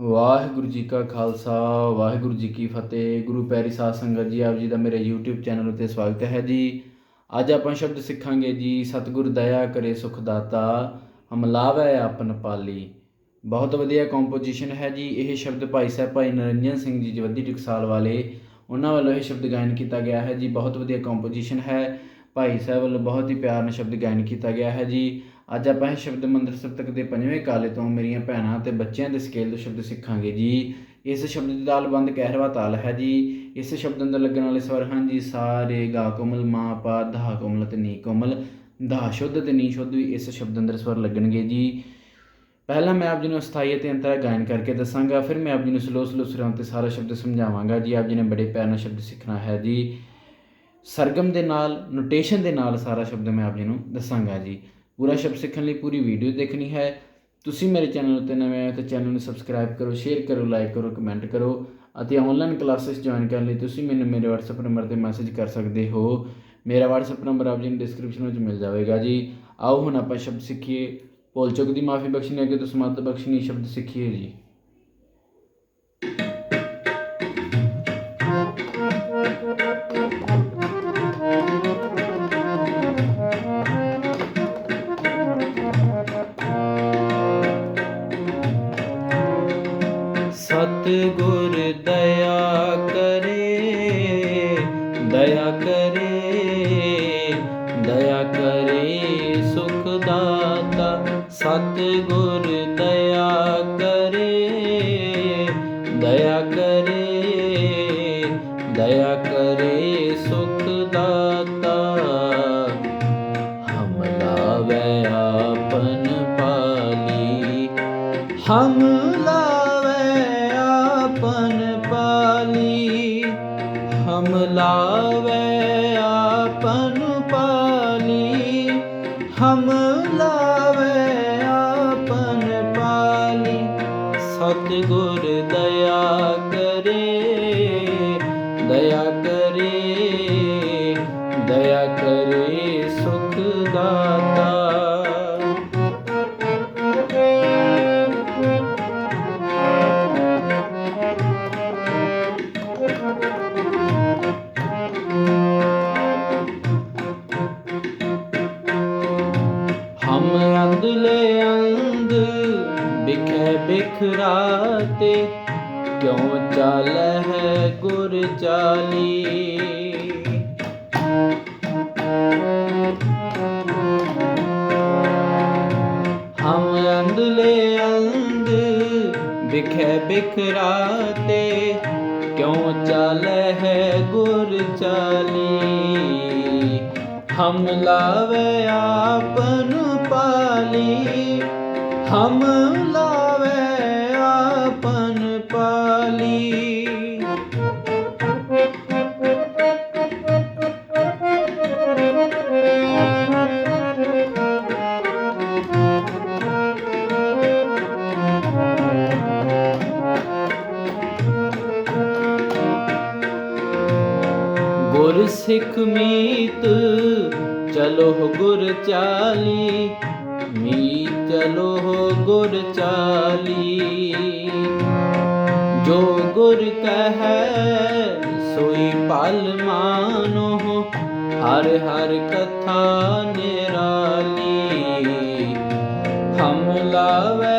ਵਾਹਿਗੁਰੂ ਜੀ ਕਾ ਖਾਲਸਾ, ਵਾਹਿਗੁਰੂ ਜੀ ਕੀ ਫਤਿਹ। ਗੁਰੂ ਪੈਰੀ ਸਾਧ ਸੰਗਤ ਜੀ, ਆਪ ਜੀ ਦਾ ਮੇਰੇ YouTube ਚੈਨਲ ਉਤੇ ਸਵਾਗਤ ਹੈ ਜੀ। ਅੱਜ ਆਪਾਂ ਸ਼ਬਦ ਸਿੱਖਾਂਗੇ ਜੀ, ਸਤਿਗੁਰ ਦਇਆ ਕਰੇ ਸੁਖ ਦਾਤਾ ਹਮਲਾਵੈ ਆਪਨ ਪਾਲੀ। ਬਹੁਤ ਵਧੀਆ ਕੰਪੋਜੀਸ਼ਨ ਹੈ ਜੀ। ਇਹ ਸ਼ਬਦ ਭਾਈ ਸਾਹਿਬ, ਭਾਈ ਨਰਿੰਜਨ ਸਿੰਘ ਜੀ ਜਵੱਦੀ ਟਕਸਾਲ ਵਾਲੇ, ਉਹਨਾਂ ਵੱਲੋਂ ਇਹ ਸ਼ਬਦ ਗਾਇਨ ਕੀਤਾ ਗਿਆ ਹੈ ਜੀ। ਬਹੁਤ ਵਧੀਆ ਕੰਪੋਜੀਸ਼ਨ ਹੈ। ਭਾਈ ਸਾਹਿਬ ਵੱਲੋਂ ਬਹੁਤ ਹੀ ਪਿਆਰ ਨਾਲ ਸ਼ਬਦ ਗਾਇਨ ਕੀਤਾ ਗਿਆ ਹੈ ਜੀ। ਅੱਜ ਆਪਾਂ ਇਹ ਸ਼ਬਦ ਮੰਦਰ ਸਪਤਕ ਦੇ ਪੰਜਵੇਂ ਕਾਲੇ ਤੋਂ ਮੇਰੀਆਂ ਭੈਣਾਂ ਤੇ ਬੱਚਿਆਂ ਦੇ ਸਕੇਲ ਤੋਂ ਸ਼ਬਦ ਸਿੱਖਾਂਗੇ ਜੀ। ਇਸ ਸ਼ਬਦ ਦੀ ਤਾਲਬੰਦ ਕਹਿਰਵਾ ਤਾਲ ਹੈ ਜੀ। ਇਸ ਸ਼ਬਦ ਅੰਦਰ ਲੱਗਣ ਵਾਲੇ ਸਵਰ ਹਨ ਜੀ, ਸਾਰੇ ਗਾ ਕੋਮਲ, ਮਾ ਪਾ ਧਾ ਕੋਮਲ ਤੇ ਨੀ ਕੋਮਲ। ਧਾ ਸ਼ੁੱਧ ਤੇ ਨੀ ਸ਼ੁੱਧ ਵੀ ਇਸ ਸ਼ਬਦ ਅੰਦਰ ਸਵਰ ਲੱਗਣਗੇ ਜੀ। ਪਹਿਲਾਂ ਮੈਂ ਆਪ ਜੀ ਨੂੰ ਅਸਥਾਈ ਅਤੇ ਅੰਤਰਾ ਗਾਇਨ ਕਰਕੇ ਦੱਸਾਂਗਾ, ਫਿਰ ਮੈਂ ਆਪ ਜੀ ਨੂੰ ਸਲੋ ਸਲੋ ਸੁਰਾਂ ਤੇ ਸਾਰਾ ਸ਼ਬਦ ਸਮਝਾਵਾਂਗਾ ਜੀ। ਆਪ ਜੀ ਨੇ ਬੜੇ ਪਿਆਰ ਨਾਲ ਸ਼ਬਦ ਸਿੱਖਣਾ ਹੈ ਜੀ। ਸਰਗਮ ਦੇ ਨਾਲ, ਨੋਟੇਸ਼ਨ ਦੇ ਨਾਲ ਸਾਰਾ ਸ਼ਬਦ ਮੈਂ ਆਪ ਜੀ ਨੂੰ ਦੱਸਾਂਗਾ ਜੀ। ਪੂਰਾ ਸ਼ਬਦ ਸਿੱਖਣ ਲਈ ਪੂਰੀ ਵੀਡੀਓ ਦੇਖਣੀ ਹੈ। ਤੁਸੀਂ ਮੇਰੇ ਚੈਨਲ ਉੱਤੇ ਨਵੇਂ ਆਏ ਤਾਂ ਚੈਨਲ ਨੂੰ ਸਬਸਕ੍ਰਾਈਬ ਕਰੋ, ਸ਼ੇਅਰ ਕਰੋ, ਲਾਈਕ ਕਰੋ, ਕਮੈਂਟ ਕਰੋ ਅਤੇ ਆਨਲਾਈਨ ਕਲਾਸਿਸ ਜੁਆਇਨ ਕਰਨ ਲਈ ਤੁਸੀਂ ਮੈਨੂੰ ਮੇਰੇ WhatsApp ਨੰਬਰ ਤੇ ਮੈਸੇਜ ਕਰ ਸਕਦੇ ਹੋ। ਮੇਰਾ WhatsApp ਨੰਬਰ ਆਪ ਜੀ ਨੂੰ ਡਿਸਕ੍ਰਿਪਸ਼ਨ ਵਿੱਚ ਮਿਲ ਜਾਵੇਗਾ ਜੀ। ਆਓ ਹੁਣ ਆਪਾਂ ਸ਼ਬਦ ਸਿੱਖੀਏ। ਭੁੱਲ ਚੁੱਕ ਦੀ ਮਾਫੀ ਬਖਸ਼ਣੀ, ਅੱਗੇ ਤੋਂ ਸਮੱਤ ਬਖਸ਼ਣੀ ਸ਼ਬਦ ਸਿੱਖੀਏ ਜੀ। ਹਮ ਲਾਵੈ ਆਪਨ ਪਾਲੀ ਹਮ ਲਾਵੈ ਚਾਲੀ ਹਮ ਅੰਧਲੇ ਅੰਧ ਬਿਖੈ ਬਿਖਰਾਤੇ, ਕਿਉ ਚਾਲੈ ਹੈ ਗੁਰ ਚਾਲੀ? ਹਮ ਲਾਵੇ ਆਪਨ ਪਾਲੀ, ਹਮ ਲਾਵੇ ਸਿੱਖ ਮੀਤ, ਚਲੋ ਗੁਰ ਚਾਲੀ। ਮੀਤ, ਚਲੋ ਗੁਰ ਚਾਲੀ। ਜੋ ਗੁਰ ਕਹੈ, ਸੋਈ ਪਲ ਮਾਨੋ, ਹਰ ਹਰ ਕਥਾ ਨਿਰਾਲੀ। ਹਮ ਲਾਵੇ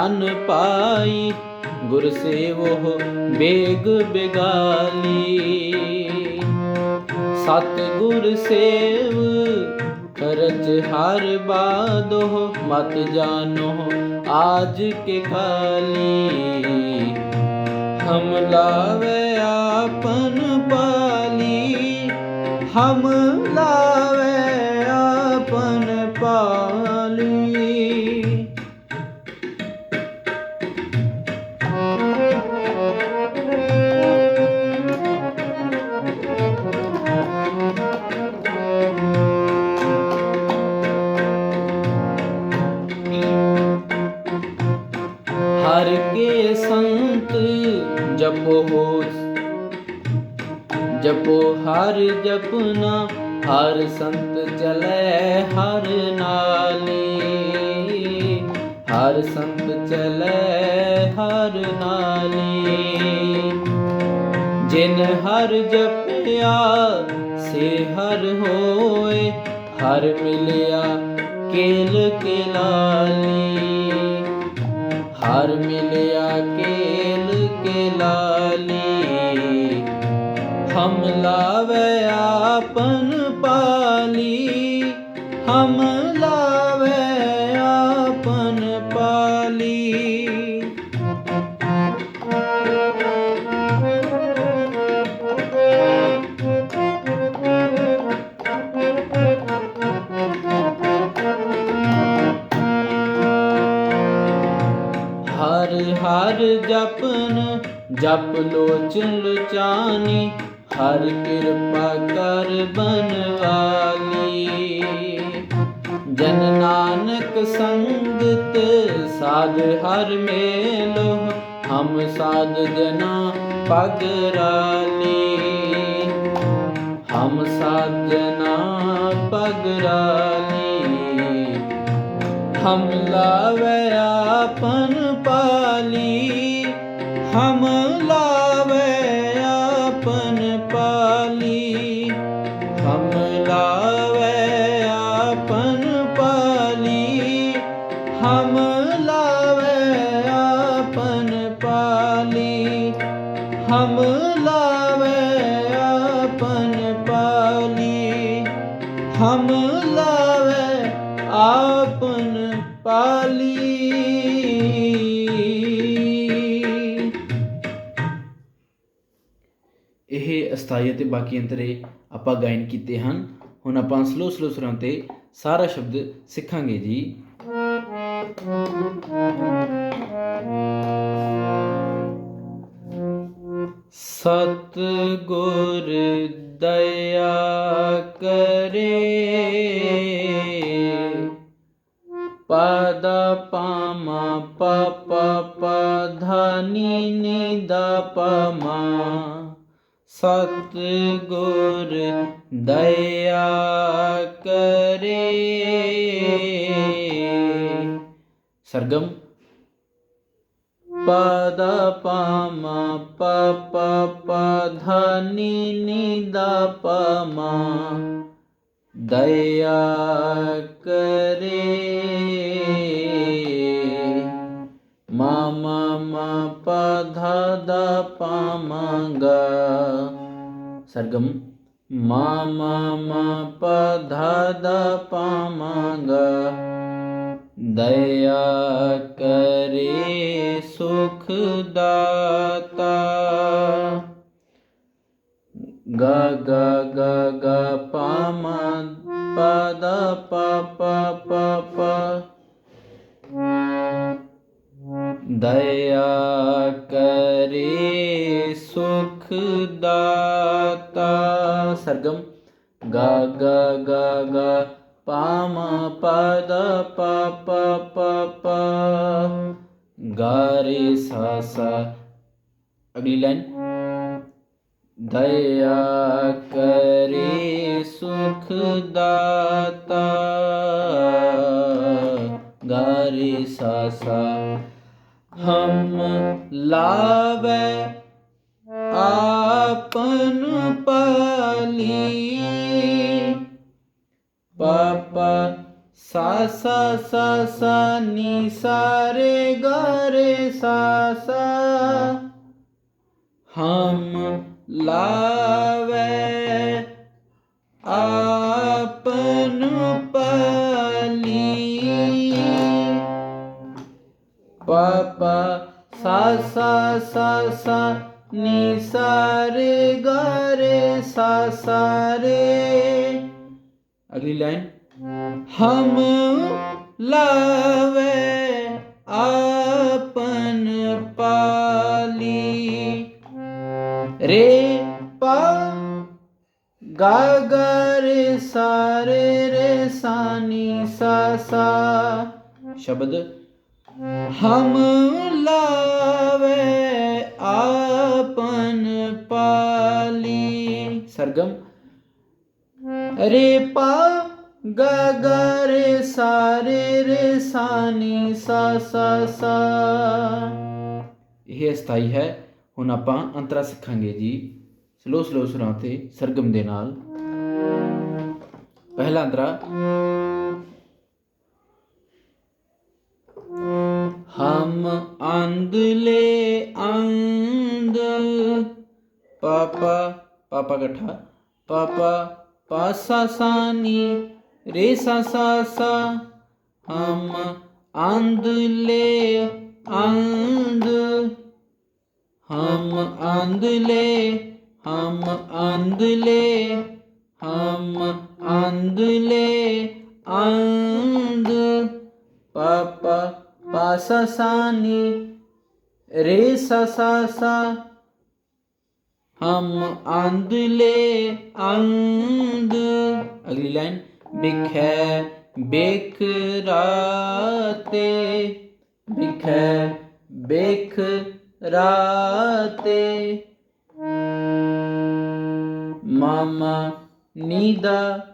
ਸੁਨੋ ਪਾਈ, ਗੁਰ ਸੇਵੋ ਬੇਗ ਬਿਗਾਲੀ ਸਤ ਗੁਰ ਸੇਵ ਕਰਚ ਹਰ ਬਾਦੋ ਮਤ ਜਾਨੋ ਆਜ ਕੇ ਕਾਲੀ ਹਮ ਲਾਵੇ ਆਪਨ ਪਾਲੀ, ਹਮ ਲਾਵੇ ਆਪਨ ਪਾਲੀ ਹਰ ਨਾਲੀ। ਜਿਨ ਹਰ ਜਪਿਆ, ਸੇ ਹਰ ਹੋਏ, ਹਰ ਮਿਲਿਆ ਕੇਲ ਕੇ ਲਾਲੀ ਹਰ ਮਿਲਿਆ ਕੇਲ ਕੇ ਲਾਲੀ ਜਪ ਲੋਚਨ ਲੁਚਾਨੀ ਹਰ ਕਿਰਪਾ ਕਰ ਬਨਵਾਲੀ ਜਨ ਨਾਨਕ ਸੰਗਤ, ਸਾਧ ਹਰ ਮੇਲੋ, ਹਮ ਸਾਧ ਜਨਾ ਪਗਰਾਲੀ ਹਮ ਸਾਜਨਾ ਪਗਰਾਲੀ ਹਮ ਲਾਵੇ ਆਪਨ ਇਹ ਅਤੇ ਬਾਕੀ ਅੰਤਰੇ ਆਪਾਂ ਗਾਇਨ ਕੀਤੇ ਹਨ। ਹੁਣ ਆਪਾਂ ਸਲੋ ਸਲੋ ਸੁਰਾਂ ਤੇ ਸਾਰਾ ਸ਼ਬਦ ਸਿੱਖਾਂਗੇ ਜੀ। ਸਤ ਗੁਰ ਦਇਆ ਕਰੇ, ਪਦ ਪਾਮਾ ਪਪ, ਪਧਾਨੀ, ਨਿਦਾ ਪਮਾ। ਸਤ ਗੁਰ ਦਇਆ ਕਰੇ। ਸਰਗਮ। ਪਦ ਪਾਮਾ ਪਪ ਪਧਾਨੀ ਨਿਦਾ ਪਮਾ। ਦਇਆ ਕਰੇ। ਮਾਮਾ ਮਾ ਪਧਾ ਦਾ ਪਾਮਾਂਗਾ ਸਰਗਮ ਮਾਮਾ ਮਾ ਪਧਾ ਦਾ ਪਾਮਾਂਗਾ ਦਇਆ ਕਰੇ ਸੁਖ ਦਾਤਾ। ਗ ਗ ਗ ਗ ਪ ਮ, ਪ ਦ ਪ ਪ ਪ ਪ। ਦਇਆ ਕਰੇ ਸੁਖ ਦਾਤਾ। ਸਰਗਮ। ਗ ਗ ਗ ਗ। ਪ ਮ ਪ ਦ ਪ ਪ ਪ ਪ ਗਾ ਰੇ ਸਾ ਸਾ। ਅਗਲੀ ਲਾਈਨ। ਦਇਆ ਕਰੇ ਸੁਖ ਦਾਤਾ। ਗਾਰੇ ਸਾ। ਹਮ ਲਾਵੇ ਆਪਨ ਪਾਲੀ। ਪਾਪਾ ਸਾ ਸਾ ਸਾ ਸਾ ਨੀ ਸਾਰੇ ਗਰੇ ਸਾ ਸਾ ਹਮ ਲਾਵੇ ਆਪਨ ਪਾਪਾ ਸਾ ਸਾ ਸਾ ਸਾ ਨੀ ਸਾਰੇ ਗਾਰੇ ਸਾ ਸਾਰੇ ਅਗਲੀ ਲਾਈਨ। ਹਮ ਲਾਵੇ ਆਪਨ ਪਾਲੀ। ਰੇ ਪਾ, ਗਾ ਗਾ, ਰੇ ਸਾਰੇ ਰੇ ਸਾਨੀ ਸਾ ਸਾ। ਸ਼ਬਦ। ਹਮ ਲਾਵੇ ਆਪਨ ਪਾਲੀ। ਸਰਗਮ। ਰੇ ਪਾ ਗ ਗ ਰੇ ਸਾਨੀ ਰੇ ਰੇ ਸਾ ਸਾ ਸਾ ਇਹ ਅਸਥਾਈ ਹੈ। ਹੁਣ ਆਪਾਂ ਅੰਤਰਾ ਸਿੱਖਾਂਗੇ ਜੀ। ਸਲੋ ਸਲੋ ਸੁਰਾਂ ਤੇ ਸਰਗਮ ਦੇ ਨਾਲ। ਪਹਿਲਾ ਅੰਤਰਾ। ਹਮ ਅੰਦਲੇ ਅੰਦ ਪਾਪਾ ਪਾਪਾ ਇਕੱਠਾ ਪਾਪਾ, ਪਾਸਾ ਸਾਨੀ ਰੇ ਸਾ ਸਾ ਸਾ ਹਮ ਅੰਦਲੇ ਅੰਦ ਹਮ ਅੰਦਲੇ ਹਮ ਅੰਦਲੇ ਹਮ ਅੰਦਲੇ ਅੰਦ ਪਾਪਾ ਪਾਸਾ ਸਾਨੀ ਰੇ ਸਾ ਸਾ ਸਾ। ਹਮ ਅੰਦਲੇ ਅੰਦ ਅਗਲੀ ਲਾਈਨ, ਬਿਖੈ ਬਿਖ ਰਾਤੇ। ਬਿਖੈ ਬਿਖ ਰਾਤੇ। ਮਾਮਾ ਨੀਦਾ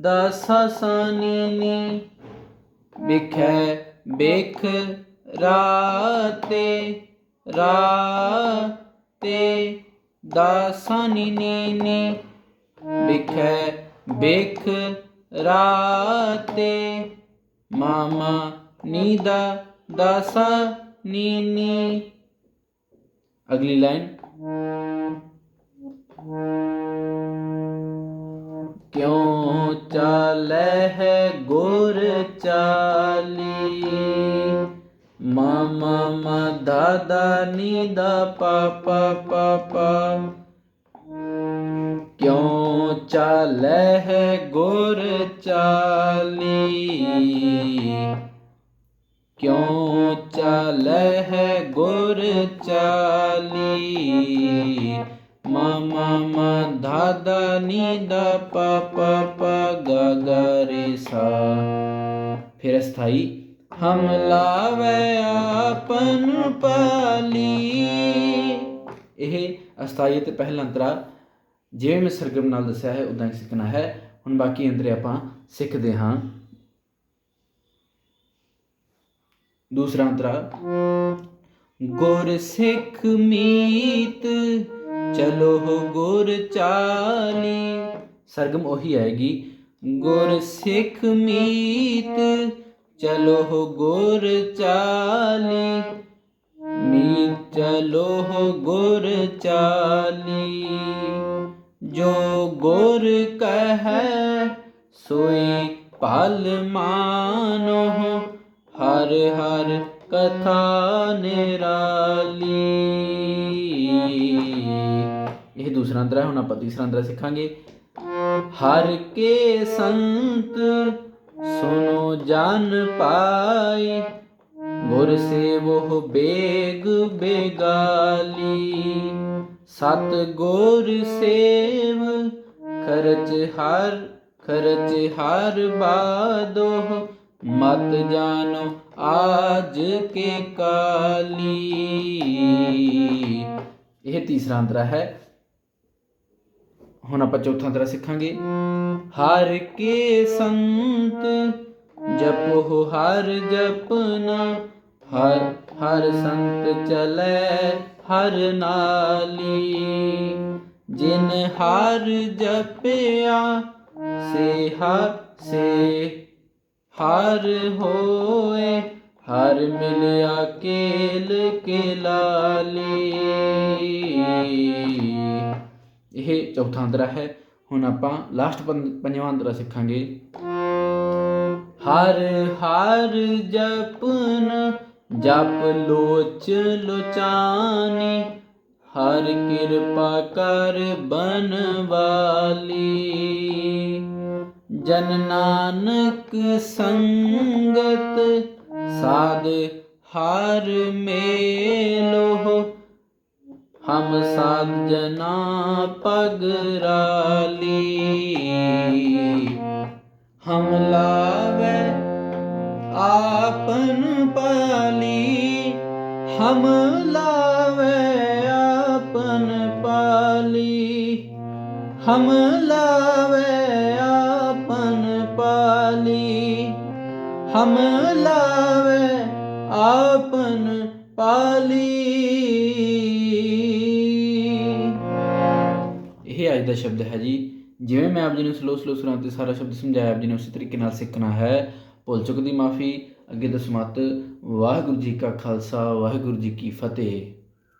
ਦਾਸਾ ਸਾਨੀ ਨੀ। ਬਿਖੈ ਬਿਖ ਰਾਤੇ ਰਾਤੇ ਦਾਸਾਨੀ ਨੀ ਨੀ ਬਿਖੈ ਬਿਖ ਰਾਤੇ, ਮਾਮਾ ਨੀਦਾ ਦਾਸਾ ਨੀ ਨੀ ਅਗਲੀ ਲਾਈਨ। ਕਿਉਂ ਚਾਲੈ ਹੈ ਗੁਰ ਚਾਲੀ। ਮਾਮਾ ਮਾ ਦਾਦਾ ਨੀ ਦਾ ਪਾਪਾ ਪਾਪਾ। ਕਿਉਂ ਚਾਲੈ ਹੈ ਗੁਰ ਚਾਲੀ? ਕਿਉਂ ਚਾਲੈ ਹੈ ਗੁਰ ਚਾਲੀ? ਮਾਮਾ ਮਾ ਦਾ ਨੀ ਦਾ ਪਾਪਾ। ਪਾ ਗਾ ਗਾ ਸਾ ਫਿਰ ਅਸਥਾਈ ਹਮ ਲਾਵੇ ਆਪਨ ਪਾਲੀ। ਇਹ ਅਸਥਾਈ ਤੇ ਪਹਿਲਾ ਅੰਤਰਾ, ਜਿਵੇਂ ਮੈਂ ਸਰਗਮ ਨਾਲ ਦੱਸਿਆ ਹੈ ਉਦਾਂ ਹੀ ਸਿੱਖਣਾ ਹੈ। ਹੁਣ ਬਾਕੀ ਅੰਤਰੇ ਆਪਾਂ ਸਿੱਖਦੇ ਹਾਂ। ਦੂਸਰਾ ਅੰਤਰਾ, ਗੁਰ ਸਿੱਖ ਮੀਤ, ਚਲੋ ਹੋ ਗੁਰ ਚਾਲੀ। ਸਰਗਮ ਉਹੀ ਆਏਗੀ ਗੁਰ ਸਿੱਖ ਮੀਤ ਚਲੋ ਗੁਰ ਚਾਲੀ। ਮੀਤ ਚਲੋ ਗੁਰ ਚਾਲੀ। ਜੋ ਗੁਰ ਕਹੈ, ਸੋਈ ਭਲ ਮਾਨੋ। ਹਰ ਹਰ ਕਥਾ ਨਿਰਾਲੀ। ਇਹ ਦੂਸਰਾ ਅੰਤਰਾ ਹੈ, ਹੁਣ ਆਪਾਂ ਤੀਸਰਾ ਅੰਤਰਾ ਸਿੱਖਾਂਗੇ। ਹਰ ਕੇ ਸੰਤ ਸੁਨੋ ਜਨ ਪਾਈ, ਗੁਰ ਸੇਵੋ ਬੇਗ ਬੇਗਾਲੀ। ਸਤ ਗੁਰ ਸੇਵ ਖਰਚ ਹਰ ਖਰਚ ਹਰ ਬਾਦੋ ਮਤ ਜਾਨੋ ਆਜ ਕੇ ਕਾਲੀ। ਇਹ ਤੀਸਰਾ ਅੰਤਰਾ ਹੈ। ਹੁਣ ਆਪਾਂ ਚੌਥਾ ਅੰਤਰਾ ਸਿੱਖਾਂਗੇ। ਹਰ ਕੇ ਸੰਤ ਜਪੋ ਹਰ ਜਪਨਾ ਹਰ ਹਰ ਸੰਤ ਚਲੇ ਹਰ ਨਾਲੀ। ਜਿਨ ਹਰ ਜਪਿਆ, ਸੇ ਹਰ ਸੇ ਹਰ ਹੋਏ, ਹਰ ਮਿਲਿਆ ਕੇਲ ਕੇ ਲਾਲੀ ਇਹ ਚੌਥਾ ਅੰਤਰਾ ਹੈ। ਹੁਣ ਆਪਾਂ ਲਾਸਟ ਪੰਜਵਾਂ ਅੰਤਰਾ ਸਿੱਖਾਂਗੇ। ਹਰ ਹਰ ਜਪਨ, ਜਪ ਲੋਚ ਲੋਚਾਨੀ, ਹਰ ਕਿਰਪਾ ਕਰ ਬਨਵਾਲੀ। ਜਨ ਨਾਨਕ ਸੰਗਤ, ਸਾਧ ਹਰ ਮੇਲੋ। ਹਮ ਸਾਧ ਜਨਾ ਪਗਰਾਲੀ ਹਮ ਲਾਵੇ ਆਪਨ ਪਾਲੀ। ਹਮ ਲਾਵੇ ਆਪਨ ਪਾਲੀ। ਹਮ ਲਾਵੇ ਆਪਨ ਪਾਲੀ। ਹਮ ਲਾਵੇ ਆਪਨ ਪਾਲੀ। ਅੱਜ ਦਾ ਸ਼ਬਦ ਹੈ ਜੀ। ਜਿਵੇਂ ਮੈਂ ਆਪ ਜੀ ਨੂੰ ਸਲੋ ਸਲੋ ਸੁਰਾਂ ਤੇ ਸਾਰਾ ਸ਼ਬਦ ਸਮਝਾਇਆ, ਆਪ ਜੀ ਨੇ ਉਸੇ ਤਰੀਕੇ ਨਾਲ ਸਿੱਖਣਾ ਹੈ। ਭੁੱਲ ਚੁੱਕ ਦੀ ਮਾਫੀ, ਅੱਗੇ ਤੋਂ ਸਮਾਤ ਵਾਹਿਗੁਰੂ ਜੀ ਕਾ ਖਾਲਸਾ, ਵਾਹਿਗੁਰੂ ਜੀ ਕੀ ਫਤਿਹ।